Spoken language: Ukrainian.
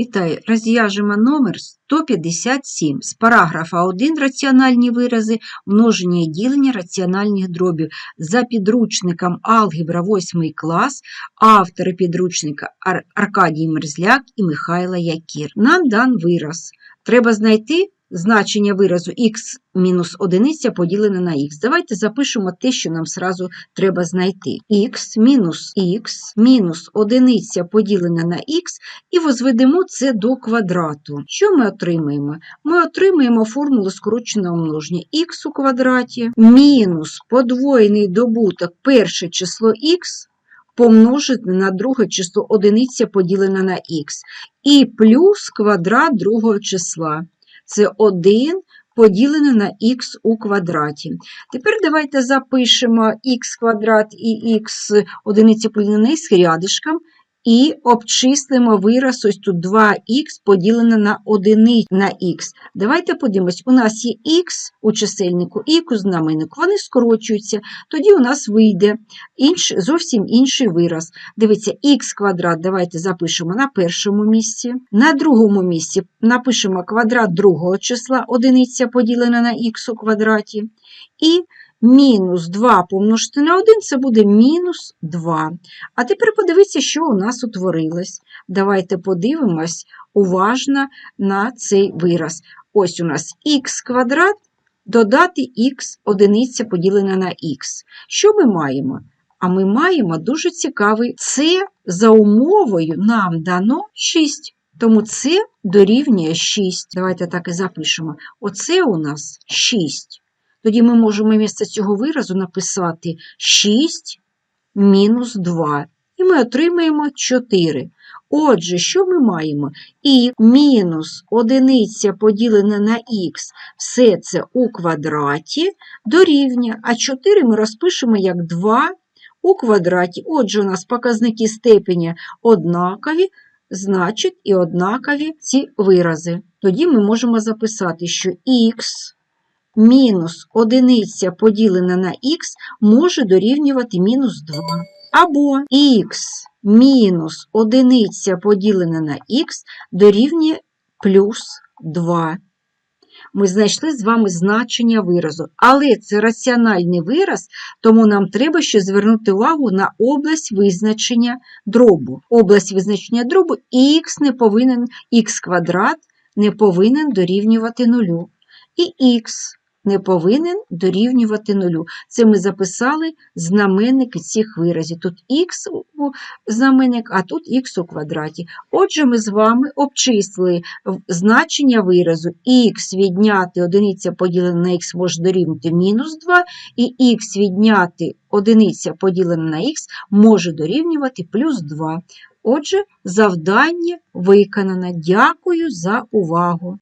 Вітаю, розв'яжемо номер 157 з параграфа 1 раціональні вирази, множення і ділення раціональних дробів за підручником Алгебра 8 клас, автори підручника Ар- Аркадій Мерзляк і Михайло Якір. Нам дан вираз. Треба знайти значення виразу х мінус одиниця поділене на х. Давайте запишемо те, що нам сразу треба знайти. х мінус х мінус одиниця поділене на х і возведемо це до квадрату. Що ми отримаємо? Ми отримаємо формулу скороченого множення х у квадраті мінус подвоєний добуток перше число х помножити на друге число одиниця поділене на х і плюс квадрат другого числа. Це 1 поділене на х у квадраті. Тепер давайте запишемо х квадрат і х одиниці поділене з рядишком і обчислимо вираз ось тут 2х поділене на 1 на х. Давайте подивимось, у нас є х у чисельнику і у знаменнику. Вони скорочуються, тоді у нас вийде інш, зовсім інший вираз. Дивіться, х квадрат давайте запишемо на першому місці. На другому місці напишемо квадрат другого числа, одиниця поділена на х у квадраті. І мінус 2 помножити на 1 це буде мінус 2. А тепер подивіться, що у нас утворилось. Давайте подивимось уважно на цей вираз. Ось у нас х квадрат додати х одиниця поділена на х. Що ми маємо? А ми маємо дуже цікавий це за умовою нам дано 6. Тому це дорівнює 6. Давайте так і запишемо. Оце у нас 6. Тоді ми можемо вмісто цього виразу написати 6 мінус 2. І ми отримаємо 4. Отже, що ми маємо? І мінус одиниця поділене на х, все це у квадраті дорівнює, а 4 ми розпишемо як 2 у квадраті. Отже, у нас показники степені однакові, значить і однакові ці вирази. Тоді ми можемо записати, що х мінус одиниця поділена на х може дорівнювати мінус 2. Або х мінус одиниця поділена на х дорівнює плюс 2. Ми знайшли з вами значення виразу, але це раціональний вираз, тому нам треба ще звернути увагу на область визначення дробу. Область визначення дробу х не повинен, х квадрат не повинен дорівнювати нулю. І х не повинен дорівнювати нулю. Це ми записали знаменники цих виразів. Тут х знаменник, а тут х у квадраті. Отже, ми з вами обчислили значення виразу х відняти одиниця поділена на х може дорівнювати мінус 2, і х відняти одиниця поділена на х може дорівнювати плюс 2. Отже, завдання виконано. Дякую за увагу.